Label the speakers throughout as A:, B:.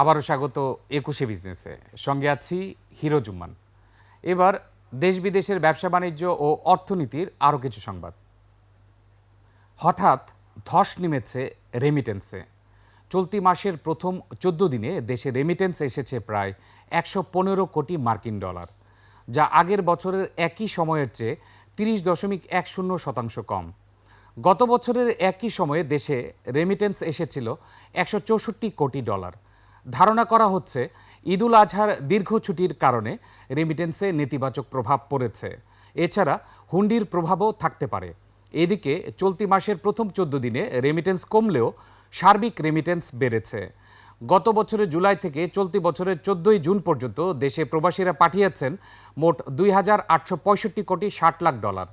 A: আবারও স্বাগত একুশে বিজনেসে। সঙ্গে আছি হিরো জুম্মান। এবার দেশ বিদেশের ব্যবসা বাণিজ্য ও অর্থনীতির আরও কিছু সংবাদ। হঠাৎ ধস নেমেছে রেমিটেন্সে চলতি মাসের প্রথম চোদ্দ দিনে দেশে রেমিটেন্স এসেছে প্রায় একশো পনেরো কোটি মার্কিন ডলার, যা আগের বছরের একই সময়ের চেয়ে তিরিশ দশমিক এক শূন্য শতাংশ কম। গত বছরের একই সময়ে দেশে রেমিটেন্স এসেছিল একশো চৌষট্টি কোটি ডলার। ধারণা করা হচ্ছে ঈদুল আজহার দীর্ঘ ছুটির কারণে রেমিটেন্সে নেতিবাচক প্রভাব পড়েছে। এছাড়া হুন্ডির প্রভাবও থাকতে পারে। এদিকে চলতি মাসের প্রথম চোদ্দ দিনে রেমিটেন্স কমলেও সার্বিক রেমিটেন্স বেড়েছে। গত বছরের জুলাই থেকে চলতি বছরের চোদ্দই জুন পর্যন্ত দেশে প্রবাসীরা পাঠিয়েছেন মোট দুই হাজার আটশো পঁয়ষট্টি কোটি ষাট লাখ ডলার,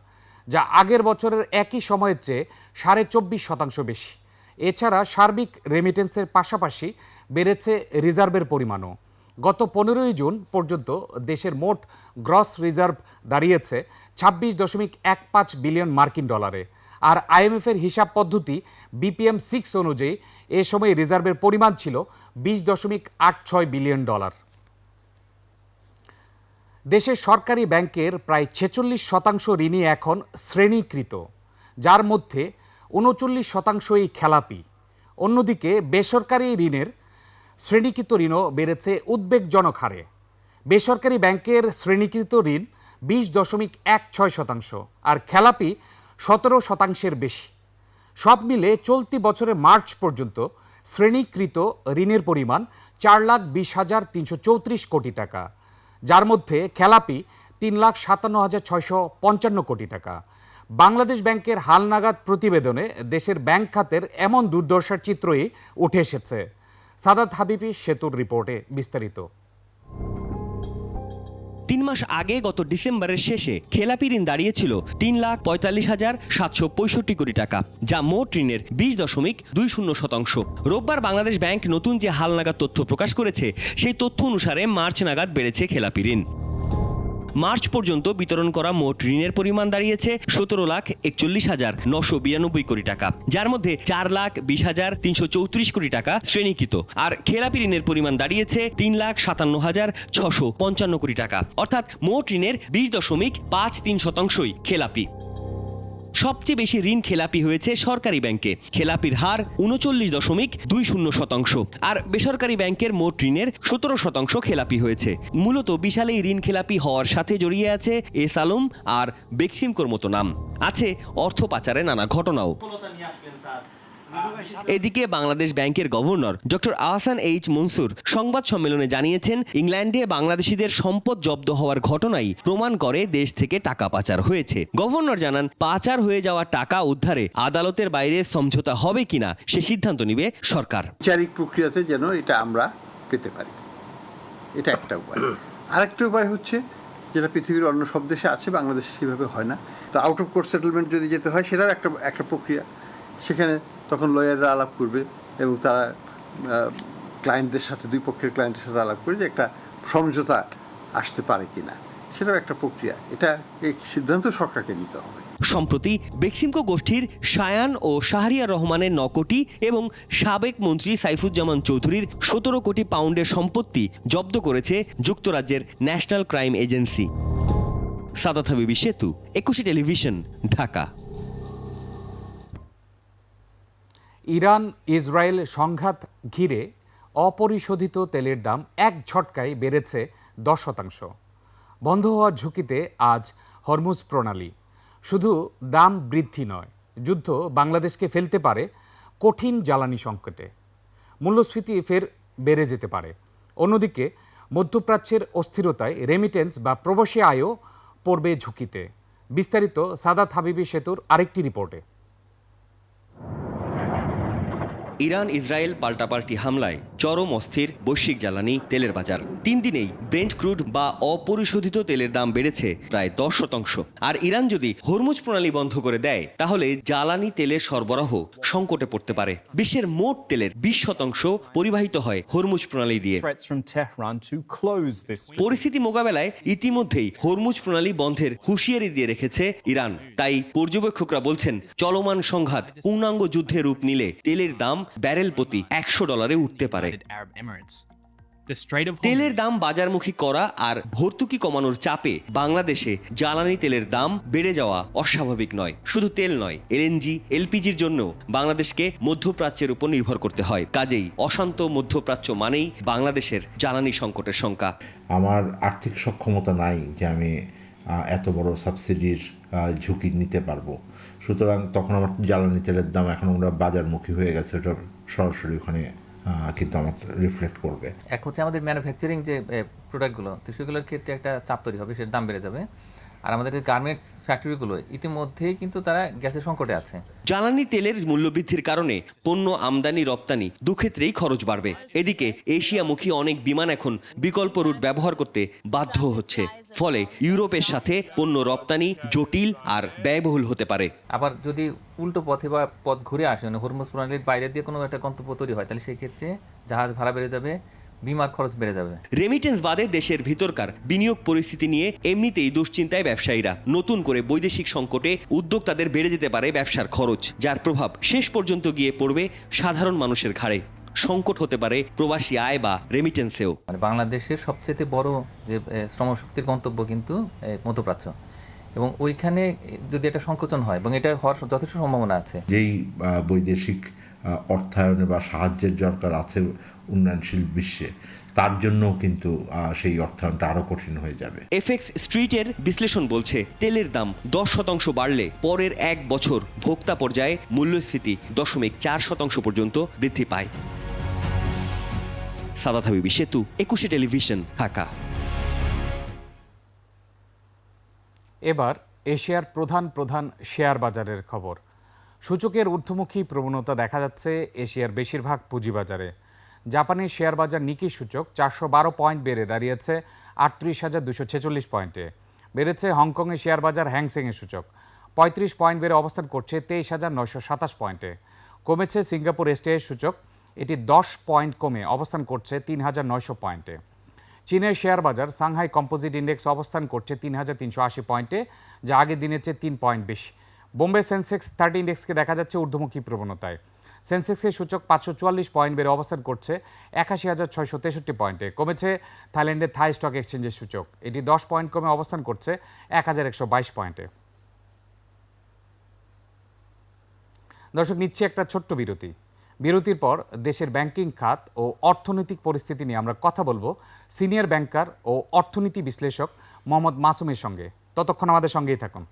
A: যা আগের বছরের একই সময়ের চেয়ে সাড়ে চব্বিশ শতাংশ বেশি। এছাড়া সার্বিক রেমিটেন্সের পাশাপাশি বেড়েছে রিজার্ভের পরিমাণও। গত পনেরোই জুন পর্যন্ত দেশের মোট গ্রস রিজার্ভ দাঁড়িয়েছে ছাব্বিশ দশমিক এক পাঁচ বিলিয়ন মার্কিন ডলারে। আর আইএমএফের হিসাব পদ্ধতি বিপিএম সিক্স অনুযায়ী এ সময় রিজার্ভের পরিমাণ ছিল বিশ দশমিক আট ছয় বিলিয়ন ডলার। দেশের সরকারি ব্যাংকের প্রায় ছেচল্লিশ শতাংশ ঋণই এখন শ্রেণীকৃত, যার মধ্যে উনচল্লিশ শতাংশই খেলাপি। অন্যদিকে বেসরকারি ঋণের শ্রেণীকৃত ঋণও বেড়েছে উদ্বেগজনক হারে। বেসরকারি ব্যাংকের শ্রেণীকৃত ঋণ বিশ দশমিক এক ছয় শতাংশ, আর খেলাপি সতেরো শতাংশের বেশি। সব মিলে চলতি বছরের মার্চ পর্যন্ত শ্রেণীকৃত ঋণের পরিমাণ চার লাখ বিশ হাজার তিনশো চৌত্রিশ কোটি টাকা, যার মধ্যে খেলাপি তিন লাখ সাতান্ন হাজার ছয়শো পঞ্চান্ন কোটি টাকা বাংলাদেশ ব্যাংকের হালনাগাদ প্রতিবেদনে দেশের ব্যাংক খাতের এমন দুর্দশার চিত্রই উঠে এসেছে। সাদাত হাবিবি সেতুর রিপোর্টে বিস্তারিত।
B: তিন মাস আগে গত ডিসেম্বরের শেষে খেলাপি ঋণ দাঁড়িয়েছিল তিন লাখ পঁয়তাল্লিশ হাজার সাতশো পঁয়ষট্টি কোটি টাকা, যা মোট ঋণের বিশ দশমিক দুই শূন্য শতাংশ। রোববার বাংলাদেশ ব্যাংক নতুন যে হালনাগাদ তথ্য প্রকাশ করেছে, সেই তথ্য অনুসারে মার্চ নাগাদ বেড়েছে খেলাপি ঋণ। মার্চ পর্যন্ত বিতরণ করা মোট ঋণের পরিমাণ দাঁড়িয়েছে সতেরো লাখ একচল্লিশ হাজার নশো বিরানব্বই কোটি টাকা, যার মধ্যে চার লাখ বিশ হাজার তিনশো চৌত্রিশ কোটি টাকা শ্রেণীকৃত। আর খেলাপি ঋণের পরিমাণ দাঁড়িয়েছে তিন লাখ সাতান্ন হাজার ছশো পঞ্চান্ন কোটি টাকা, অর্থাৎ মোট ঋণের বিশ দশমিক পাঁচ তিন শতাংশই খেলাপি। সবচেয়ে বেশি ঋণ খেলাপি হয়েছে সরকারি ব্যাংকে। খেলাপির হার উনচল্লিশ দশমিক দুই শূন্য শতাংশ। আর বেসরকারি ব্যাংকের মোট ঋণের সতেরো শতাংশ খেলাপি হয়েছে। মূলত বিশাল এই ঋণ খেলাপি হওয়ার সাথে জড়িয়ে আছে এস আলম আর বেক্সিমকোর মতো নাম। আছে অর্থ পাচারে নানা ঘটনাও। এদিকে বাংলাদেশ ব্যাংকের governor doctor Ahsan H Mansur সংবাদ সম্মেলনে জানিয়েছেন, ইংল্যান্ডে বাংলাদেশিদের সম্পদ জব্দ হওয়ার ঘটনাই প্রমাণ করে দেশ থেকে টাকা পাচার হয়েছে। গভর্নর জানান, পাচার হয়ে যাওয়া টাকা উদ্ধারে আদালতের বাইরে সমঝোতা হবে কিনা সে সিদ্ধান্ত নিবে সরকার।
C: বিচারিক প্রক্রিয়াতে যেন এটা আমরা পেতে পারি। এটা একটা উপায়। আরেকটা উপায় হচ্ছে, যেটা পৃথিবীর অন্য সব দেশে আছে, বাংলাদেশে সেভাবে হয় না। তো আউট অফ কোর্ট সেটেলমেন্ট যদি যেতে হয়, সেটাও একটা একটা প্রক্রিয়া। সেখানে তখন লয়াররা আলাপ করবে এবং তারা ক্লায়েন্টদের সাথে, দুই পক্ষের ক্লায়েন্টের সাথে আলাপ করে যে একটা সমঝোতা আসতে পারে কিনা। সেটাও একটা প্রক্রিয়া। এটা সিদ্ধান্ত সরকারকে নিতে হবে।
B: সম্প্রতি বেক্সিমকো গোষ্ঠীর সায়ান ও শাহরিয়া রহমানের ন কোটি এবং সাবেক মন্ত্রী সাইফুজ্জামান চৌধুরীর সতেরো কোটি পাউন্ডের সম্পত্তি জব্দ করেছে যুক্তরাজ্যের ন্যাশনাল ক্রাইম এজেন্সি। সাদাত হাবিবি সেতু, একুশে টেলিভিশন, ঢাকা।
A: ইরান ইসরায়েল সংঘাত ঘিরে অপরিশোধিত তেলের দাম এক ঝটকায় বেড়েছে দশ শতাংশ। বন্ধ হওয়ার ঝুঁকিতে আজ হরমুজ প্রণালী। শুধু দাম বৃদ্ধি নয়, যুদ্ধ বাংলাদেশকে ফেলতে পারে কঠিন জ্বালানি সংকটে। মূল্যস্ফীতি ফের বেড়ে যেতে পারে। অন্যদিকে, মধ্যপ্রাচ্যের অস্থিরতায় রেমিটেন্স বা প্রবাসী আয়ও পড়বে ঝুঁকিতে। বিস্তারিত সাদাত হাবিবি সেতুর আরেকটি রিপোর্টে।
B: ইরান ইসরায়েল পাল্টাপাল্টি হামলায় চরম অস্থির বৈশ্বিক জ্বালানি তেলের বাজার। তিন দিনেই ব্রেন্ট ক্রুড বা অপরিশোধিত তেলের দাম বেড়েছে প্রায় দশ শতাংশ। আর ইরান যদি হরমুজ প্রণালী বন্ধ করে দেয় তাহলে জ্বালানি তেলের সরবরাহ সংকটে পড়তে পারে। বিশ্বের মোট তেলের বিশ শতাংশ পরিবাহিত হয় হরমুজ প্রণালী দিয়ে। পরিস্থিতি মোকাবেলায় ইতিমধ্যেই হরমুজ প্রণালী বন্ধের হুঁশিয়ারি দিয়ে রেখেছে ইরান। তাই পর্যবেক্ষকরা বলছেন চলমান সংঘাত পূর্ণাঙ্গ যুদ্ধে রূপ নিলে তেলের দাম ব্যারেল প্রতি একশো ডলারে উঠতে পারে। তেলের দাম বাজারমুখী করা আর ভর্তুকি কমানোর চাপে বাংলাদেশে জ্বালানি তেলের দাম বেড়ে যাওয়া অস্বাভাবিক নয়। শুধু তেল নয় এলএনজি এলপিজির জন্য বাংলাদেশকে মধ্যপ্রাচ্যের উপর নির্ভর করতে হয়। কাজেই অশান্ত মধ্যপ্রাচ্য মানেই বাংলাদেশের জ্বালানি সংকটের শঙ্কা
D: আমার আর্থিক সক্ষমতা নাই যে আমি এত বড় সাবসিডির ঝুঁকি নিতে পারব। সুতরাং তখন আমার জ্বালানি তেলের দাম এখন আমরা বাজারমুখী হয়ে গেছে, এটা সরাসরি ওখানে কিন্তু আমার রিফ্লেক্ট করবে।
E: এক হচ্ছে আমাদের ম্যানুফ্যাকচারিং যে প্রোডাক্টগুলো তো সেগুলোর ক্ষেত্রে একটা চাপ তৈরি হবে, সেটার দাম বেড়ে যাবে। আর আমাদের গার্মেন্টস ফ্যাক্টরিগুলো ইতিমধ্যেই কিন্তু তারা গ্যাসের সংকটে আছে।
B: জ্বালানি তেলের মূল্যবৃদ্ধির কারণে পণ্য আমদানি, রপ্তানি দুক্ষেত্রেই খরচ বাড়বে। এদিকে এশিয়ামুখী অনেক বিমান এখন বিকল্প রুট ব্যবহার করতে বাধ্য হচ্ছে। ফলে ইউরোপের সাথে পণ্য রপ্তানি জটিল আর ব্যয়বহুল হতে পারে।
E: আবার যদি উল্টো পথে বা পথ ঘুরে আসে হরমুজ প্রণালীর বাইরে দিয়ে কোনো একটা গন্তব্য তৈরি হয়, তাহলে সেই ক্ষেত্রে জাহাজ ভাড়া বেড়ে যাবে বিমার খরচ বেড়ে যাবে।
B: রেমিটেন্স বাদে দেশের ভিতরকার বিনিয়োগ পরিস্থিতি নিয়ে এমনিতেই দুশ্চিন্তায় ব্যবসায়ীরা। নতুন করে বৈদেশিক সংকটে উদ্যোক্তাদের বেড়ে যেতে পারে ব্যবসার খরচ যার প্রভাব শেষ পর্যন্ত গিয়ে পড়বে সাধারণ মানুষের ঘাড়ে। সংকট হতে পারে প্রবাসী আয় বা রেমিটেন্সেও
E: মানে বাংলাদেশের সবচেয়ে বড় যে শ্রমশক্তির গন্তব্য কিন্তু মধ্যপ্রাচ্য। এবং ওইখানে যদি এটা সংকোচন হয় এবং এটা হওয়ার যথেষ্ট সম্ভাবনা আছে।
D: যেই বৈদেশিক অর্থায়নে বা সাহায্যের দরকার আছে উন্নয়নশীল বিশ্বে। তার জন্য কিন্তু আহ, সেই অর্থায়নটা আরও কঠিন হয়ে যাবে।
B: এফএক্স স্ট্রিটের বিশ্লেষণ বলছে তেলের দাম দশ শতাংশ বাড়লে পরের এক বছর ভোক্তা পর্যায়ে মূল্যস্ফীতি দশমিক চার শতাংশ পর্যন্ত বৃদ্ধি পায়। সাদাত হাবিবি সেতু একুশে টেলিভিশন ঢাকা।
A: এবার এশিয়ার প্রধান প্রধান শেয়ার বাজারের খবর। সূচকের ঊর্ধ্বমুখী প্রবণতা দেখা যাচ্ছে এশিয়ার বেশিরভাগ পুঁজিবাজারে। জাপানের শেয়ার বাজার নিকি সূচক চারশো বারো পয়েন্ট বেড়ে দাঁড়িয়েছে আটত্রিশ হাজার দুশো ছেচল্লিশ পয়েন্টে। বেড়েছে হংকংয়ের শেয়ার বাজার হ্যাংসেংয়ের সূচক। পঁয়ত্রিশ পয়েন্ট বেড়ে অবস্থান করছে তেইশ হাজার নয়শো সাতাশ পয়েন্টে। কমেছে সিঙ্গাপুর এসটিআই সূচক। এটি দশ পয়েন্ট কমে অবস্থান করছে তিন হাজার নয়শো পয়েন্টে। চীনের শেয়ার বাজার সাংহাই কম্পোজিট ইন্ডেক্স অবস্থান করছে তিন হাজার তিনশো আশি পয়েন্টে, যা আগের দিনের চেয়ে তিন পয়েন্ট বেশি। বোম্বে সেন্সেক্স থার্টি ইন্ডেক্সকে দেখা যাচ্ছে ঊর্ধ্বমুখী প্রবণতায়। সেন্সেক্সের সূচক পাঁচশো চুয়াল্লিশ পয়েন্ট বেড়ে অবস্থান করছে একাশি হাজার ছয়শো তেষট্টি পয়েন্টে। কমেছে থাইল্যান্ডের থাই স্টক এক্সচেঞ্জের সূচক। এটি দশ পয়েন্ট কমে অবস্থান করছে এক হাজার একশো বাইশ পয়েন্টে। দর্শক, নিচ্ছে একটা ছোট্ট বিরতি। বিরতির পর দেশের ব্যাংকিং খাত ও অর্থনৈতিক পরিস্থিতি নিয়ে আমরা কথা বলব সিনিয়র ব্যাংকার ও অর্থনীতি বিশ্লেষক মোহাম্মদ মাসুমের সঙ্গে। ততক্ষণ আমাদের সঙ্গেই থাকুন।